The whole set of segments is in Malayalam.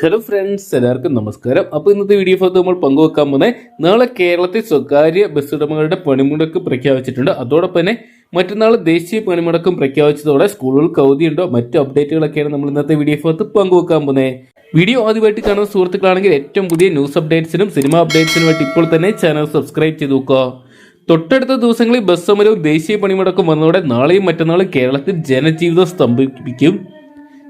ഹലോ ഫ്രണ്ട്സ് എല്ലാവർക്കും നമസ്കാരം. അപ്പോൾ ഇന്നത്തെ വീഡിയോ ഭാഗത്ത് നമ്മൾ പങ്കുവെക്കാൻ പോകുന്നത് നാളെ കേരളത്തിൽ സ്വകാര്യ ബസ് ഉടമകളുടെ പണിമുടക്ക് പ്രഖ്യാപിച്ചിട്ടുണ്ട്. അതോടൊപ്പം തന്നെ മറ്റന്നാൾ ദേശീയ പണിമുടക്കം പ്രഖ്യാപിച്ചതോടെ സ്കൂളുകൾക്ക് അവധിയുണ്ടോ മറ്റു അപ്ഡേറ്റുകളൊക്കെയാണ് നമ്മൾ ഇന്നത്തെ വീഡിയോ ഭാഗത്ത് പങ്കുവെക്കാൻ പോകുന്നത്. വീഡിയോ ആദ്യമായിട്ട് കാണുന്ന സുഹൃത്തുക്കളാണെങ്കിൽ ഏറ്റവും പുതിയ ന്യൂസ് അപ്ഡേറ്റ്സിനും സിനിമ അപ്ഡേറ്റ്സിനും വേണ്ടി ഇപ്പോൾ തന്നെ ചാനൽ സബ്സ്ക്രൈബ് ചെയ്ത് നോക്കുക. തൊട്ടടുത്ത ദിവസങ്ങളിൽ ബസ് സമരവും ദേശീയ പണിമുടക്കും വന്നതോടെ നാളെയും മറ്റന്നാളും കേരളത്തിൽ ജനജീവിതം സ്തംഭിപ്പിക്കും.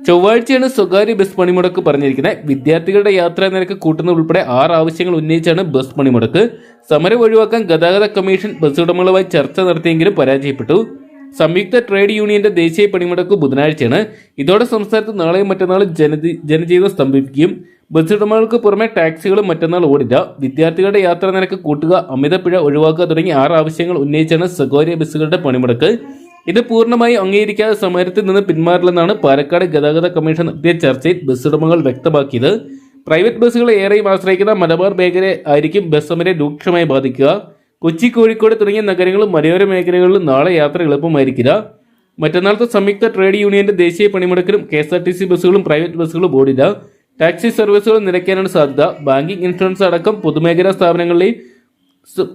ചൊവ്വാഴ്ചയാണ് സ്വകാര്യ ബസ് പണിമുടക്ക് പറഞ്ഞിരിക്കുന്നത്. വിദ്യാർത്ഥികളുടെ യാത്രാ നിരക്ക് കൂട്ടുന്ന ഉൾപ്പെടെ ആറ് ആവശ്യങ്ങൾ ഉന്നയിച്ചാണ് ബസ് പണിമുടക്ക്. സമരം ഒഴിവാക്കാൻ ഗതാഗത കമ്മീഷൻ ബസ് ഉടമകളുമായി ചർച്ച നടത്തിയെങ്കിലും പരാജയപ്പെട്ടു. സംയുക്ത ട്രേഡ് യൂണിയന്റെ ദേശീയ പണിമുടക്ക് ബുധനാഴ്ചയാണ്. ഇതോടെ സംസ്ഥാനത്ത് നാളെയും മറ്റന്നാളും ജനജീ ജനജീവിതം സ്തംഭിപ്പിക്കും. ബസ് ഉടമകൾക്ക് പുറമെ ടാക്സികളും മറ്റന്നാൾ ഓടില്ല. വിദ്യാർത്ഥികളുടെ യാത്രാ നിരക്ക് കൂട്ടുക അമിതപ്പിഴ ഒഴിവാക്കുക തുടങ്ങി ആറ് ആവശ്യങ്ങൾ ഉന്നയിച്ചാണ് സ്വകാര്യ ബസ്സുകളുടെ പണിമുടക്ക്. ഇത് പൂർണമായി അംഗീകരിക്കാതെ സമരത്തിൽ നിന്ന് പിന്മാറില്ലെന്നാണ് പാലക്കാട് ഗതാഗത കമ്മീഷൻ നടത്തിയ ചർച്ചയിൽ ബസ് ഉടമകൾ വ്യക്തമാക്കിയത്. പ്രൈവറ്റ് ബസ്സുകളെ ഏറെയും ആശ്രയിക്കുന്ന മലബാർ മേഖലയെ ആയിരിക്കും ബസ് സമരം രൂക്ഷമായി ബാധിക്കുക. കൊച്ചി കോഴിക്കോട് തുടങ്ങിയ നഗരങ്ങളും മലയോര മേഖലകളിലും നാളെ യാത്ര എളുപ്പമായിരിക്കില്ല. മറ്റന്നാളത്തെ സംയുക്ത ട്രേഡ് യൂണിയന്റെ ദേശീയ പണിമുടക്കിലും K S R T C ബസ്സുകളും പ്രൈവറ്റ് ബസ്സുകളും ഓടില്ല. ടാക്സി സർവീസുകൾ നിരക്കാനാണ് സാധ്യത. ബാങ്കിംഗ് ഇൻഷുറൻസ് അടക്കം പൊതുമേഖലാ സ്ഥാപനങ്ങളിലെയും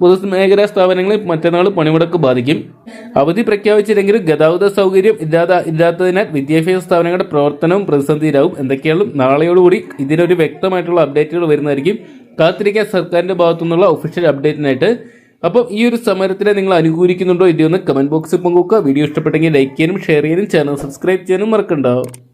പൊതുമേഖലാ സ്ഥാപനങ്ങളെ മറ്റന്നാൾ പണിമുടക്ക് ബാധിക്കും. അവധി പ്രഖ്യാപിച്ചില്ലെങ്കിലും ഗതാഗത സൗകര്യം ഇല്ലാതെ ഇല്ലാത്തതിനാൽ വിദ്യാഭ്യാസ സ്ഥാപനങ്ങളുടെ പ്രവർത്തനവും പ്രതിസന്ധിയിലാവും. എന്തൊക്കെയാണ് നാളെയോടുകൂടി ഇതിനൊരു വ്യക്തമായിട്ടുള്ള അപ്ഡേറ്റുകൾ വരുന്നതായിരിക്കും. കാത്തിരിക്കാൻ സർക്കാരിന്റെ ഭാഗത്തു നിന്നുള്ള ഒഫീഷ്യൽ അപ്ഡേറ്റിനായിട്ട്. അപ്പം ഈ ഒരു സമരത്തിനെ നിങ്ങൾ അനുകൂലിക്കുന്നുണ്ടോ? ഇല്ലയോ എന്ന് കമന്റ് ബോക്സിൽ പങ്കുവെക്കുക. വീഡിയോ ഇഷ്ടപ്പെട്ടെങ്കിൽ ലൈക്ക് ചെയ്യാനും ഷെയർ ചെയ്യാനും ചാനൽ സബ്സ്ക്രൈബ് ചെയ്യാനും മറക്കണ്ടാവും